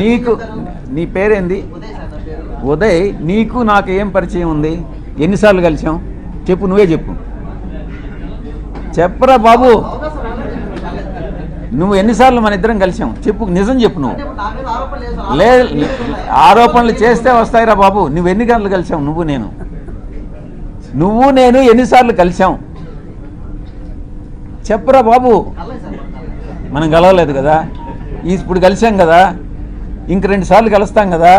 నీకు. నీ పేరేంది? ఉదయ్ నీకు నాకు ఏం పరిచయం ఉంది? ఎన్నిసార్లు కలిసాం చెప్పు నువ్వే చెప్పు. చెప్పరా బాబు. నువ్వు ఎన్నిసార్లు మన ఇద్దరం కలిసాం చెప్పు నిజం చెప్పు నువ్వు. లే ఆరోపణలు చేస్తే వస్తాయిరా బాబు. నువ్వు ఎన్ని గంటలు కలిసావు నువ్వు నేను. నువ్వు నేను ఎన్నిసార్లు కలిసాం చెప్పురా బాబు. మనం కలవలేదు కదా? ఇప్పుడు కలిసాం కదా ఇంక రెండు సార్లు కలుస్తాం కదా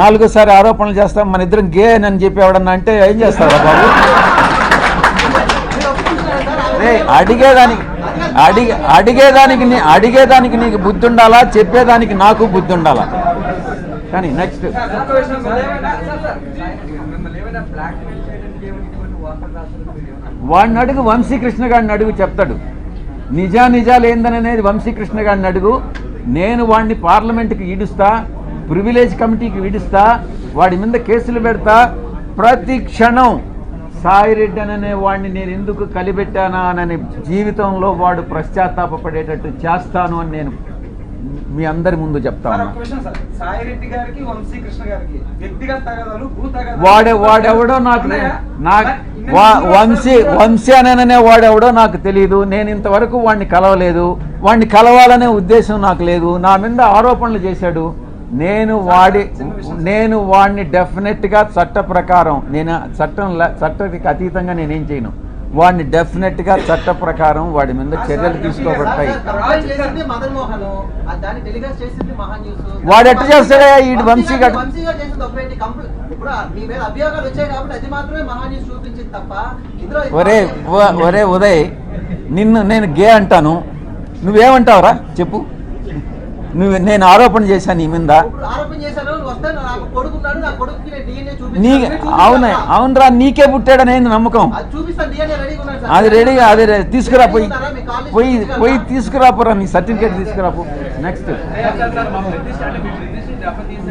నాలుగోసారి ఆరోపణలు చేస్తాం మన ఇద్దరం గే అని చెప్పి ఎవడన్నా అంటే ఏం చేస్తారా బాబు? రే అడిగేదానికి అడిగే అడిగేదానికి నీ అడిగేదానికి నీకు బుద్ధి ఉండాలా చెప్పేదానికి నాకు బుద్ధి ఉండాలా కానీ నెక్స్ట్. వాడిని అడుగు వంశీకృష్ణ గారిని అడుగు చెప్తాడు. నిజా నిజాలు ఏందనేది వంశీకృష్ణ గారిని అడుగు నేను వాడిని పార్లమెంట్కి ఈడుస్తా ప్రివిలేజ్ కమిటీకి ఈడుస్తా వాడి మీద కేసులు పెడతా ప్రతి క్షణం సాయిరెడ్డి అనే వాడిని నేను ఎందుకు కలిపెట్టానా అని జీవితంలో వాడు పశ్చాత్తాపపడేటట్టు చేస్తాను అని నేను మీ అందరి ముందు చెప్తా సార్, ఉన్నా ఒక క్వశ్చన్ సార్. సాయిరెడ్డి గారికి వంశీకృష్ణ గారికి వ్యక్తిగత తగాదాలు భూ తగాదాలు వాడే వాడెవడో నాకు? నాకు వంశీ వంశీ అననే వాడెవడో నాకు తెలియదు నేను ఇంతవరకు వాడిని కలవలేదు. వాడిని కలవాలనే ఉద్దేశం నాకు లేదు. నా మీద ఆరోపణలు చేశాడు. నేను వాడి నేను వాడిని డెఫినెట్గా చట్ట ప్రకారం నేను చట్టం చట్టానికి అతీతంగా నేనేం చేయను. వాడిని డెఫినెట్గా చట్ట ప్రకారం వాడి మీద చర్యలు తీసుకోబడతాయి. వాడు ఎట్ట చేస్తాడయ్యా? ఈ? వంశీ గారు ఒరే ఒరే ఉదయ్ నిన్ను నేను గే అంటాను. నువ్వేమంటావురా? చెప్పు. నువ్వు నేను ఆరోపణ చేశాను నీ మీద. నా అవునా? అవునరా. నీకే పుట్టాడనే నమ్మకం? అది రెడీగా అది తీసుకురా పోయి. పోయి పోయి తీసుకురా పోరా నీ సర్టిఫికేట్ తీసుకురా పో next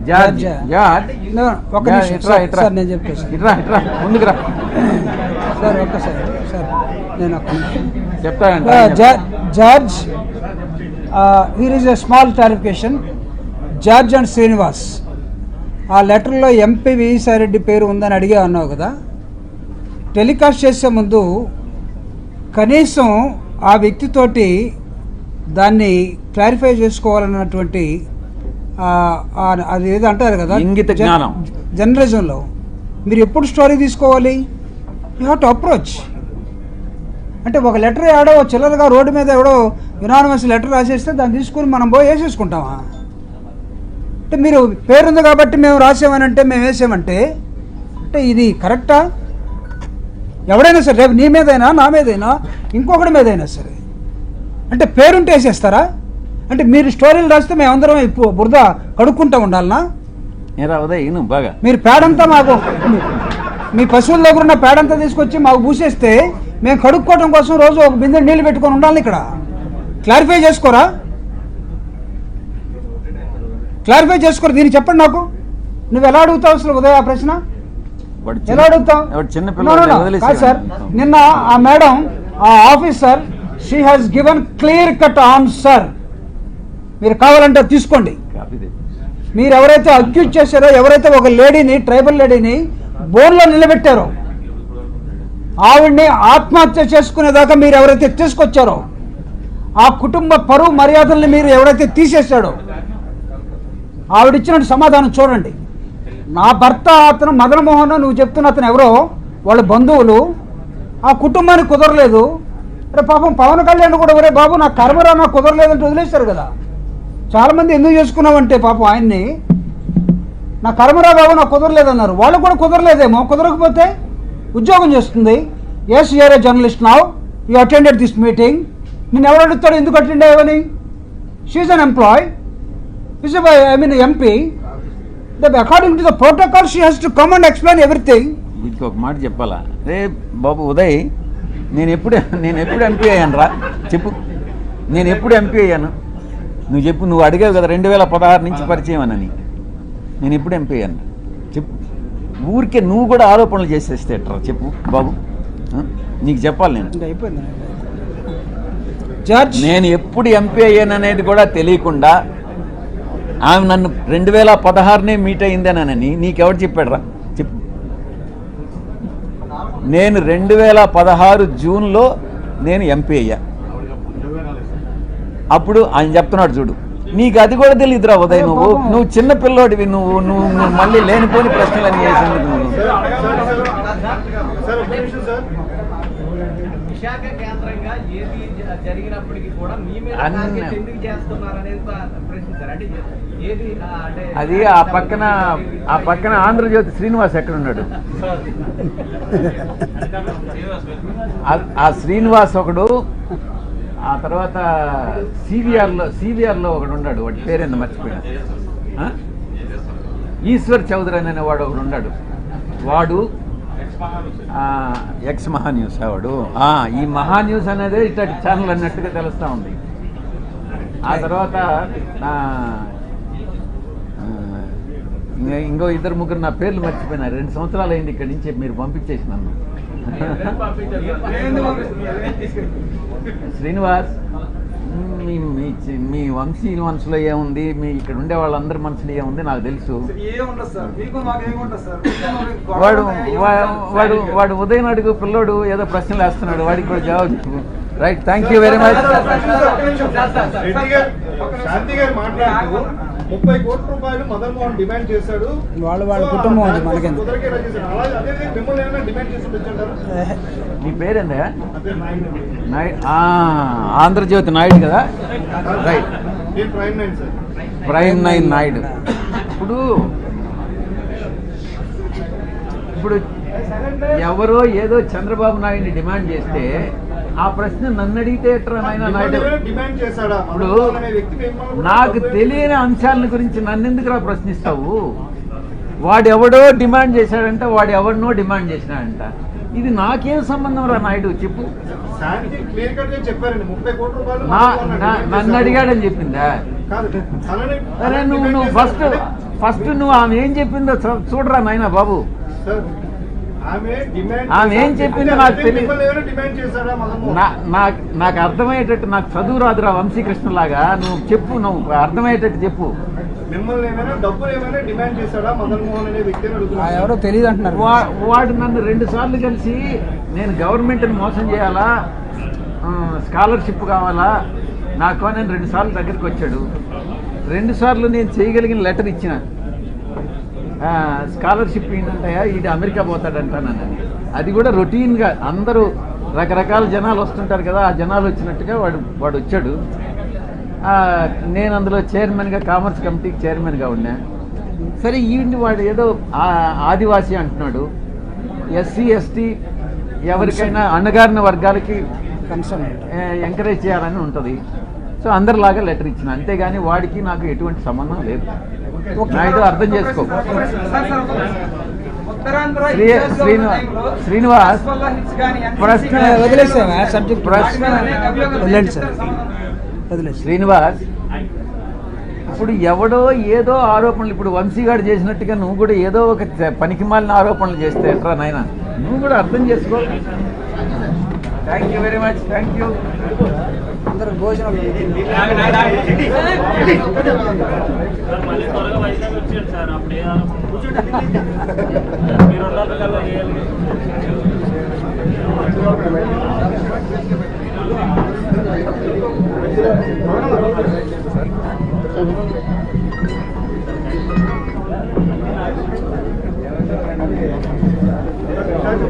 George? George George. George George. George ఒక్క జా- నిమిషం సార్, నేను సార్. ఇట్రా ఇట్రా ముందుకు రా సార్ ఒక్కసారి సార్ నేను ఒక్క uh, here is a small clarification. George and Srinivas ఆ లెటర్లో ఎంపీ విసారెడ్డి పేరు ఉందని అడిగే అన్నావు కదా టెలికాస్ట్ చేసే ముందు కనీసం ఆ వ్యక్తితోటి దాన్ని క్లారిఫై చేసుకోవాలన్నటువంటి అది ఏదో అంటారు కదా? ఇంగిత జ్ఞానం. జర్నలిజంలో. మీరు ఎప్పుడు స్టోరీ తీసుకోవాలి? You have to approach. అంటే ఒక లెటర్ ఎవడో చిల్లరగా రోడ్డు మీద ఎవడో యునానిమస్ లెటర్ రాసేస్తే దాన్ని తీసుకుని మనం పోయి వేసేసుకుంటామా? అంటే మీరు పేరుంది కాబట్టి మేము రాసామని అంటే మేము వేసామంటే అంటే ఇది కరెక్టా? ఎవడైనా సరే రేపు నీ మీదైనా నా మీదైనా ఇంకొకటి మీదైనా సరే. అంటే పేరుంటే వేసేస్తారా? అంటే మీరు స్టోరీలు రాస్తే మేమందరం బురద కడుక్కుంటా ఉండాలనా? ఏరా ఉదయ్ బాగా. మీరు పేడంతా మాకు మీ పశువుల దగ్గర ఉన్న పేడంతా తీసుకొచ్చి మాకు పూసేస్తే మేము కడుక్కోవడం కోసం రోజు ఒక బిందె నీళ్ళు పెట్టుకొని ఉండాలి ఇక్కడ. క్లారిఫై చేసుకోరా? క్లారిఫై చేసుకోరు? దీన్ని చెప్పండి నాకు. నువ్వు ఎలా అడుగుతావు అసలు ఉదయ ఆ ప్రశ్న? ఎలా అడుగుతావు? కాదు సార్. నిన్న ఆ మేడం ఆ officer she has given clear cut answer మీరు కావాలంటే తీసుకోండి. మీరు ఎవరైతే అక్యూజ్ చేశారో ఎవరైతే ఒక లేడీని ట్రైబల్ లేడీని బోన్లో నిలబెట్టారో ఆవిడ్ని ఆత్మహత్య చేసుకునేదాకా మీరు ఎవరైతే తీసుకొచ్చారో ఆ కుటుంబ పరువు మర్యాదల్ని మీరు ఎవరైతే తీసేశాడో ఆవిడిచ్చిన సమాధానం చూడండి. నా భర్త అతను మదన్ మోహన్ నువ్వు చెప్తున్న అతను ఎవరో వాళ్ళ బంధువులు ఆ కుటుంబానికి కుదరలేదు. రే పాపం పవన్ కళ్యాణ్ కూడా ఒరే బాబు నా కర్మరా నాకు కుదరలేదంటే వదిలేశారు కదా. చాలామంది ఎందుకు చేసుకున్నామంటే పాపం ఆయన్ని? నా కర్మరా బాబు నాకు కుదరలేదన్నారు. వాళ్ళు కూడా కుదరలేదేమో. కుదరకపోతే ఉద్యోగం చేస్తుంది. Yes you're a journalist now you attended this meeting నేను ఎవరు అడుగుతాడు ఎందుకు attend అయ్యావని? She's an employee is I mean MP the according to the protocol she has to come and explain everything వీటికి ఒక మాట చెప్పాలా? రే బాబు ఉదయ్ నేను ఎప్పుడు నేను ఎప్పుడు ఎంపీ అయ్యాను రా చెప్పు. నేను ఎప్పుడు ఎంపీ అయ్యాను? నువ్వు చెప్పు నువ్వు అడిగావు కదా రెండు వేల పదహారు నుంచి పరిచయం అని నేను ఎప్పుడు ఎంపీ అయ్యాను? చెప్పు. ఊరికే నువ్వు కూడా ఆరోపణలు చేసేస్తే చెప్పు బాబు? నీకు చెప్పాలి నేను. నేను ఎప్పుడు ఎంపీ అయ్యాను అనేది కూడా తెలియకుండా ఆమె నన్ను రెండు వేల పదహారునే మీట్ అయిందేనని నీకెవరు చెప్పాడు రా చెప్పు. నేను రెండు వేల పదహారు జూన్లో నేను ఎంపీ అయ్యా. అప్పుడు ఆయన చెప్తున్నాడు చూడు నీకు అది కూడా తెలియదురా ఉదయ్ నువ్వు నువ్వు చిన్న పిల్లోడివి నువ్వు నువ్వు నువ్వు మళ్ళీ లేనిపోని ప్రశ్నలన్నీ చేసేందుకు నువ్వు. సార్ ఒక నిమిషం సార్ విశాఖ కేంద్రంగా ఏది జ- జరిగినప్పటికీ కూడా మీ మీద అన్న- టార్గెట్ ఎందుకు చేస్తున్నారు అనేది ప- ప్రశ్నించారు అంటే ఏది ఆ, అంటే అది ఆ పక్కన ఆ పక్కన ఆంధ్రజ్యోతి శ్రీనివాస్ ఎక్కడ ఉన్నాడు ఆ- ఆ శ్రీనివాస్ ఒకడు ఆ తర్వాత సివిఆర్లో సివిఆర్లో ఒకడు ఉన్నాడు వాడి పేరేందో మర్చిపోయినా. ఈశ్వర్ చౌదరి అనే వాడు ఒకడు ఉన్నాడు. వాడు ఎక్స్ మహా న్యూస్ వాడు. ఈ మహా న్యూస్ అనేది ఇట్లాంటి ఛానల్ అన్నట్టుగా తెలుస్తూ ఉంది. ఆ తర్వాత ఇంకో ఇద్దరు ముగ్గురు నా పేర్లు మర్చిపోయినా. రెండు సంవత్సరాలు అయింది ఇక్కడి నుంచి మీరు పంపించేసి నన్ను శ్రీనివాస్ మీ మీ మీ వంశీ మనసులో ఏముంది? మీ ఇక్కడ ఉండే వాళ్ళందరి మనసులో ఏముంది? నాకు తెలుసు. వాడు వాడు వాడు ఉదయం అడుగు పిల్లోడు ఏదో ప్రశ్నలు వేస్తున్నాడు. వాడికి కూడా జవాబు చెప్పు. Right thank you very much sir, Shanti garu మాట్లాడుతూ ముప్పై కోట్ల రూపాయలు మదన్ మోహన్ డిమాండ్ చేశాడు. వాళ్ళ వాళ్ళ కుటుంబం ఉంది, అదే విధంగా మిమ్మల్ని ఏమైనా డిమాండ్ చేసి వచ్చారు నీ పేరేందా? ఆంధ్రజ్యోతి నాయుడు కదా? Right prime nine sir prime nine Naidu. ఇప్పుడు ఇప్పుడు ఎవరో ఏదో చంద్రబాబు నాయుడిని డిమాండ్ చేస్తే ఆ ప్రశ్న నన్ను అడిగితే నాయుడు? ఇప్పుడు నాకు తెలియని అంశాల గురించి నన్ను ఎందుకురా ప్రశ్నిస్తావు? వాడు ఎవడో డిమాండ్ చేశాడంట వాడు ఎవరినో డిమాండ్ చేసినాడంట. ఇది నాకేం సంబంధం రా నాయుడు? చెప్పు. నన్ను. అడిగాడని చెప్పిందా? అలానే నువ్వు నువ్వు. ఫస్ట్ ఫస్ట్ నువ్వు ఆమె ఏం చెప్పిందో చూడరా నాయన బాబు. సార్, ఆమె డిమాండ్ ఆమె ఏం. చెప్పిందో నాకు తెలియదు. నాకు నాకు అర్థమయ్యేటట్టు నాకు చదువు రాదురా వంశీకృష్ణలాగా. నువ్వు చెప్పు నువ్వు అర్థమయ్యేటట్టు చెప్పు. ఎవరో తెలియదు అంటున్నారు. వా- వాడు నన్ను రెండు సార్లు కలిసి నేను గవర్నమెంట్ని మోసం చేయాలా? స్కాలర్షిప్ కావాలా? నాకు అని రెండు సార్లు దగ్గరికి వచ్చాడు. రెండు సార్లు నేను చేయగలిగిన లెటర్ ఇచ్చిన. స్కాలర్షిప్ ఏంటంటాయా ఇది అమెరికా పోతాడంటానని. అది కూడా రొటీన్గా అందరూ రకరకాల జనాలు వస్తుంటారు కదా ఆ జనాలు వచ్చినట్టుగా వాడు వాడు వచ్చాడు. నేను అందులో చైర్మన్గా కామర్స్ కమిటీకి చైర్మన్గా ఉన్నా. సరే ఈవిని వాడు ఏదో ఆదివాసీ అంటున్నాడు. ఎస్సీ ఎస్టీ ఎవరికైనా అణగారిన వర్గాలకి కన్సర్న్ ఎంకరేజ్ చేయాలని ఉంటుంది. సో అందరిలాగా లెటర్ ఇచ్చిన. అంతేగాని వాడికి నాకు ఎటువంటి సంబంధం లేదు. నాయుడు అర్థం చేసుకో. శ్రీనివాస్ ప్రశ్న కానీ వదిలేసావా సబ్జెక్ట్ ప్రశ్న వదిలేండి సార్. వదిలేసి శ్రీనివాస్ ఇప్పుడు ఎవడో ఏదో ఆరోపణలు ఇప్పుడు వంశీగాడు చేసినట్టుగా నువ్వు కూడా ఏదో ఒక పనికి మాలిన ఆరోపణలు చేస్తే ఎట్రా నాయన? నువ్వు కూడా అర్థం చేసుకో. Thank you very much thank you అందరూ భోజనం సార్ అప్పుడే మీరు